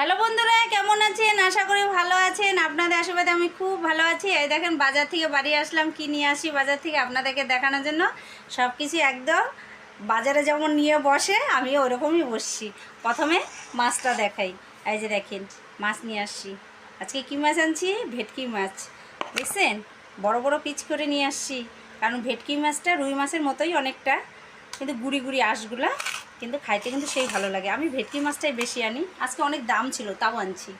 Hello বন্ধুরা, কেমন আছেন? আশা করি ভালো আছেন। আপনাদের আশীর্বাদে আমি খুব ভালো আছি। এই দেখেন, বাজার থেকে বাড়ি আসলাম, কি নিয়ে আসি বাজার থেকে আপনাদেরকে দেখানোর জন্য। সব কিছু একদম বাজারে যেমন নিয়ে বসে আমি ওরকমই বসছি। প্রথমে মাছটা দেখাই। এই যে দেখেন, মাছ নিয়ে আসছি। আজকে কী মাছ আনছি? ভেটকি মাছ। দেখছেন? বড় বড় পিচ করে নিয়ে আসছি। কারণ ভেটকি মাছটা রুই মাছের মতোই অনেকটা। কিন্তু গুড়ি গুড়ি আঁশগুলা কিন্তু খাইতে কিন্তু সেই ভালো লাগে। আমি ভেটকি মাছটাই বেশি আনি। আজকে অনেক দাম ছিল, তাও আনছি।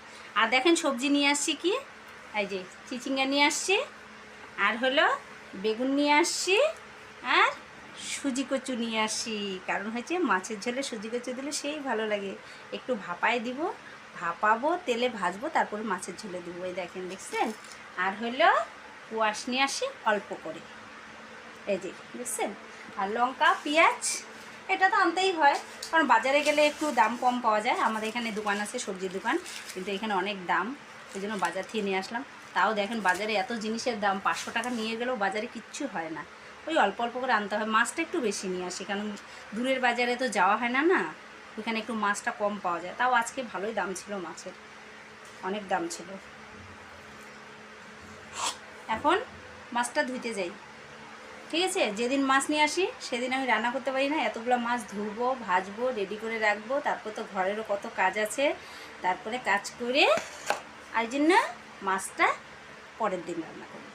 আর দেখেন সবজি নিয়ে আসছি কি? এই যে চিচিঙ্গা নিয়ে আসছি, আর হলো বেগুন নিয়ে আসছি, আর সুজি কচু নিয়ে আসি কারণ হচ্ছে মাছের ঝোলে সুজি কচু দিলে সেই ভালো লাগে। একটু ভাপায় দিব, ভাপাবো, তেলে ভাজবো, তারপরে মাছের ঝোলে দিব। এই দেখেন, দেখছেন? আর হলো কুয়াশ নিয়ে আসি অল্প করে। এই যে বুঝছেন আর লঙ্কা, পেঁয়াজ এটা তো আনতেই হয়। কারণ বাজারে গেলে একটু দাম কম পাওয়া যায়। আমাদের এখানে দোকান আছে, সবজির দোকান। কিন্তু এখানে অনেক দাম। ওই জন্য বাজার থেকে নিয়ে আসলাম। তাও দেখেন বাজারে এত জিনিসের দাম, পাঁচশো টাকা নিয়ে গেলেও বাজারে কিচ্ছু হয় না। ওই অল্প অল্প করে আনতে হয়। মাছটা একটু বেশি নিয়ে আসি। কারণ দূরের বাজারে তো যাওয়া হয় না না। ওখানে একটু মাছটা কম পাওয়া যায়। তাও আজকে ভালোই দাম ছিল মাছের। অনেক দাম ছিল। এখন মাছটা ধুইতে যাই। ঠিক আছে? যেদিন মাছ নিয়ে আসি, সেদিন আমি রান্না করতে পারি না। এতগুলো মাছ ধুবো, ভাজবো রেডি করে রাখব। তারপর তো ঘরেরও কত কাজ আছে। তারপরে কাজ করে আর জন্য মাছটা পরের দিন রান্না করব।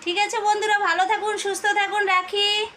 ঠিক আছে বন্ধুরা, ভালো থাকুন, সুস্থ থাকুন, রাখি।